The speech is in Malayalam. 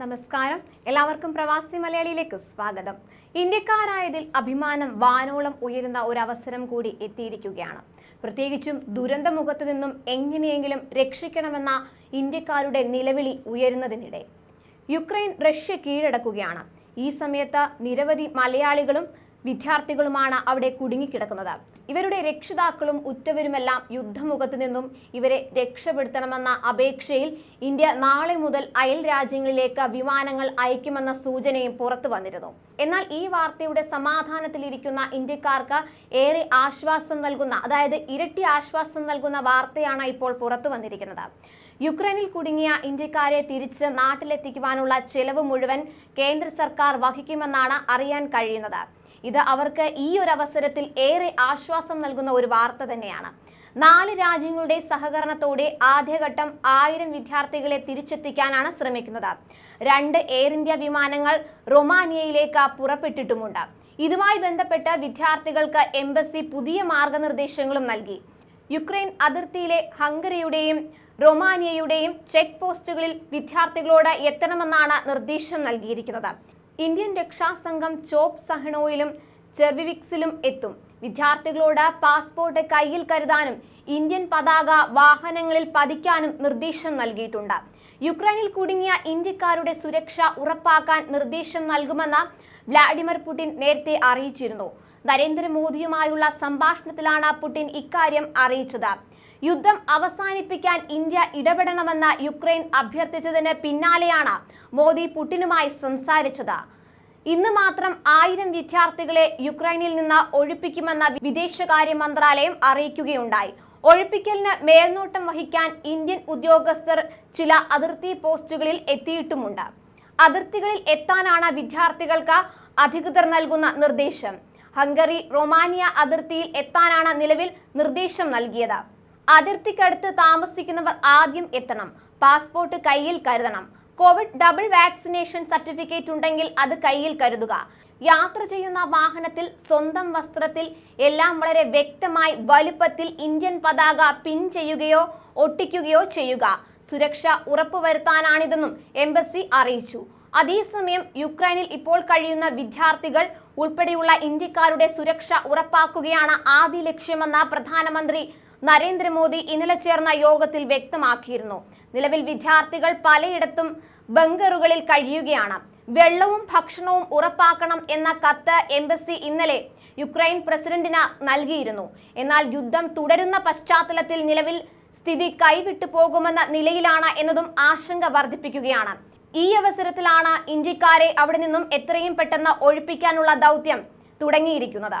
നമസ്കാരം. എല്ലാവർക്കും പ്രവാസി മലയാളിയിലേക്ക് സ്വാഗതം. ഇന്ത്യക്കാരായതിൽ അഭിമാനം വാനോളം ഉയരുന്ന ഒരു അവസരം കൂടി എത്തിയിരിക്കുകയാണ്. പ്രത്യേകിച്ചും ദുരന്തമുഖത്തു നിന്നും എങ്ങനെയെങ്കിലും രക്ഷിക്കണമെന്ന ഇന്ത്യക്കാരുടെ നിലവിളി ഉയരുന്നതിനിടെ. Ukraine Russia കീഴടക്കുകയാണ്. ഈ സമയത്ത് നിരവധി മലയാളികളും വിദ്യാർത്ഥികളുമാണ് അവിടെ കുടുങ്ങിക്കിടക്കുന്നത്. ഇവരുടെ രക്ഷിതാക്കളും ഉറ്റവരുമെല്ലാം യുദ്ധമുഖത്ത് നിന്നും ഇവരെ രക്ഷപ്പെടുത്തണമെന്ന അപേക്ഷയിൽ ഇന്ത്യ നാളെ മുതൽ അയൽ രാജ്യങ്ങളിലേക്ക് വിമാനങ്ങൾ അയക്കുമെന്ന സൂചനയും പുറത്തു വന്നിരുന്നു. എന്നാൽ ഈ വാർത്തയുടെ സമാധാനത്തിലിരിക്കുന്ന ഇന്ത്യക്കാർക്ക് ഏറെ ആശ്വാസം നൽകുന്ന അതായത് ഇരട്ടി ആശ്വാസം നൽകുന്ന വാർത്തയാണ് ഇപ്പോൾ പുറത്തു വന്നിരിക്കുന്നത്. യുക്രൈനിൽ കുടുങ്ങിയ ഇന്ത്യക്കാരെ തിരിച്ച് നാട്ടിലെത്തിക്കുവാനുള്ള ചെലവ് മുഴുവൻ കേന്ദ്ര സർക്കാർ വഹിക്കുമെന്നാണ് അറിയാൻ കഴിയുന്നത്. ഇത് അവർക്ക് ഈ ഒരു അവസരത്തിൽ ഏറെ ആശ്വാസം നൽകുന്ന ഒരു വാർത്ത തന്നെയാണ്. നാല് രാജ്യങ്ങളുടെ സഹകരണത്തോടെ ആദ്യഘട്ടം ആയിരം വിദ്യാർത്ഥികളെ തിരിച്ചെത്തിക്കാനാണ് ശ്രമിക്കുന്നത്. രണ്ട് എയർ ഇന്ത്യ വിമാനങ്ങൾ റൊമാനിയയിലേക്ക് പുറപ്പെട്ടിട്ടുമുണ്ട്. ഇതുമായി ബന്ധപ്പെട്ട് വിദ്യാർത്ഥികൾക്ക് എംബസി പുതിയ മാർഗനിർദ്ദേശങ്ങളും നൽകി. യുക്രൈൻ അതിർത്തിയിലെ ഹംഗറിയുടെയും റൊമാനിയയുടെയും ചെക്ക് പോസ്റ്റുകളിൽ വിദ്യാർത്ഥികളോട് എത്തണമെന്നാണ് നിർദ്ദേശം നൽകിയിരിക്കുന്നത്. ഇന്ത്യൻ രക്ഷാസംഘം ചോപ് സഹണോയിലും ചെർവിവിക്സിലും എത്തും. വിദ്യാർത്ഥികളോട് പാസ്പോർട്ട് കയ്യിൽ കരുതാനും ഇന്ത്യൻ പതാക വാഹനങ്ങളിൽ പതിക്കാനും നിർദ്ദേശം നൽകിയിട്ടുണ്ട്. യുക്രൈനിൽ കുടുങ്ങിയ ഇന്ത്യക്കാരുടെ സുരക്ഷ ഉറപ്പാക്കാൻ നിർദ്ദേശം നൽകുമെന്ന് വ്ലാഡിമിർ പുടിൻ നേരത്തെ അറിയിച്ചിരുന്നു. നരേന്ദ്രമോദിയുമായുള്ള സംഭാഷണത്തിലാണ് പുടിൻ ഇക്കാര്യം അറിയിച്ചത്. യുദ്ധം അവസാനിപ്പിക്കാൻ ഇന്ത്യ ഇടപെടണമെന്ന് യുക്രൈൻ അഭ്യർത്ഥിച്ചതിന് പിന്നാലെയാണ് മോദി പുടിനുമായി സംസാരിച്ചത്. ഇന്ന് മാത്രം ആയിരം വിദ്യാർത്ഥികളെ യുക്രൈനിൽ നിന്ന് ഒഴിപ്പിക്കുമെന്ന വിദേശകാര്യ മന്ത്രാലയം അറിയിക്കുകയുണ്ടായി. ഒഴിപ്പിക്കലിന് മേൽനോട്ടം വഹിക്കാൻ ഇന്ത്യൻ ഉദ്യോഗസ്ഥർ ചില അതിർത്തി പോസ്റ്റുകളിൽ എത്തിയിട്ടുമുണ്ട്. അതിർത്തികളിൽ എത്താനാണ് വിദ്യാർത്ഥികൾക്ക് അധികൃതർ നൽകുന്ന നിർദ്ദേശം. ഹംഗറി റൊമാനിയ അതിർത്തിയിൽ എത്താനാണ് നിലവിൽ നിർദ്ദേശം നൽകിയത്. അതിർത്തിക്കടുത്ത് താമസിക്കുന്നവർ ആദ്യം എത്തണം. പാസ്പോർട്ട് കയ്യിൽ കരുതണം. കോവിഡ് ഡബിൾ വാക്സിനേഷൻ സർട്ടിഫിക്കറ്റ് ഉണ്ടെങ്കിൽ അത് കയ്യിൽ കരുതുക. യാത്ര ചെയ്യുന്ന വാഹനത്തിൽ സ്വന്തം വസ്ത്രത്തിൽ എല്ലാം വളരെ വ്യക്തമായി വലുപ്പത്തിൽ ഇന്ത്യൻ പതാക പിൻ ചെയ്യുകയോ ഒട്ടിക്കുകയോ ചെയ്യുക. സുരക്ഷ ഉറപ്പുവരുത്താനാണിതെന്നും എംബസി അറിയിച്ചു. അതേസമയം യുക്രൈനിൽ ഇപ്പോൾ കഴിയുന്ന വിദ്യാർത്ഥികൾ ഉൾപ്പെടെയുള്ള ഇന്ത്യക്കാരുടെ സുരക്ഷ ഉറപ്പാക്കുകയാണ് ആദ്യ ലക്ഷ്യമെന്ന് പ്രധാനമന്ത്രി നരേന്ദ്രമോദി ഇന്നലെ ചേർന്ന യോഗത്തിൽ വ്യക്തമാക്കിയിരുന്നു. നിലവിൽ വിദ്യാർത്ഥികൾ പലയിടത്തും ബങ്കറുകളിൽ കഴിയുകയാണ്. വെള്ളവും ഭക്ഷണവും ഉറപ്പാക്കണം എന്ന കത്ത് എംബസി ഇന്നലെ യുക്രൈൻ പ്രസിഡന്റിന് നൽകിയിരുന്നു. എന്നാൽ യുദ്ധം തുടരുന്ന പശ്ചാത്തലത്തിൽ നിലവിൽ സ്ഥിതി കൈവിട്ടു പോകുമെന്ന നിലയിലാണ് എന്നതും ആശങ്ക വർദ്ധിപ്പിക്കുകയാണ്. ഈ അവസരത്തിലാണ് ഇന്ത്യക്കാരെ അവിടെ നിന്നും എത്രയും പെട്ടെന്ന് ഒഴിപ്പിക്കാനുള്ള ദൗത്യം തുടങ്ങിയിരിക്കുന്നത്.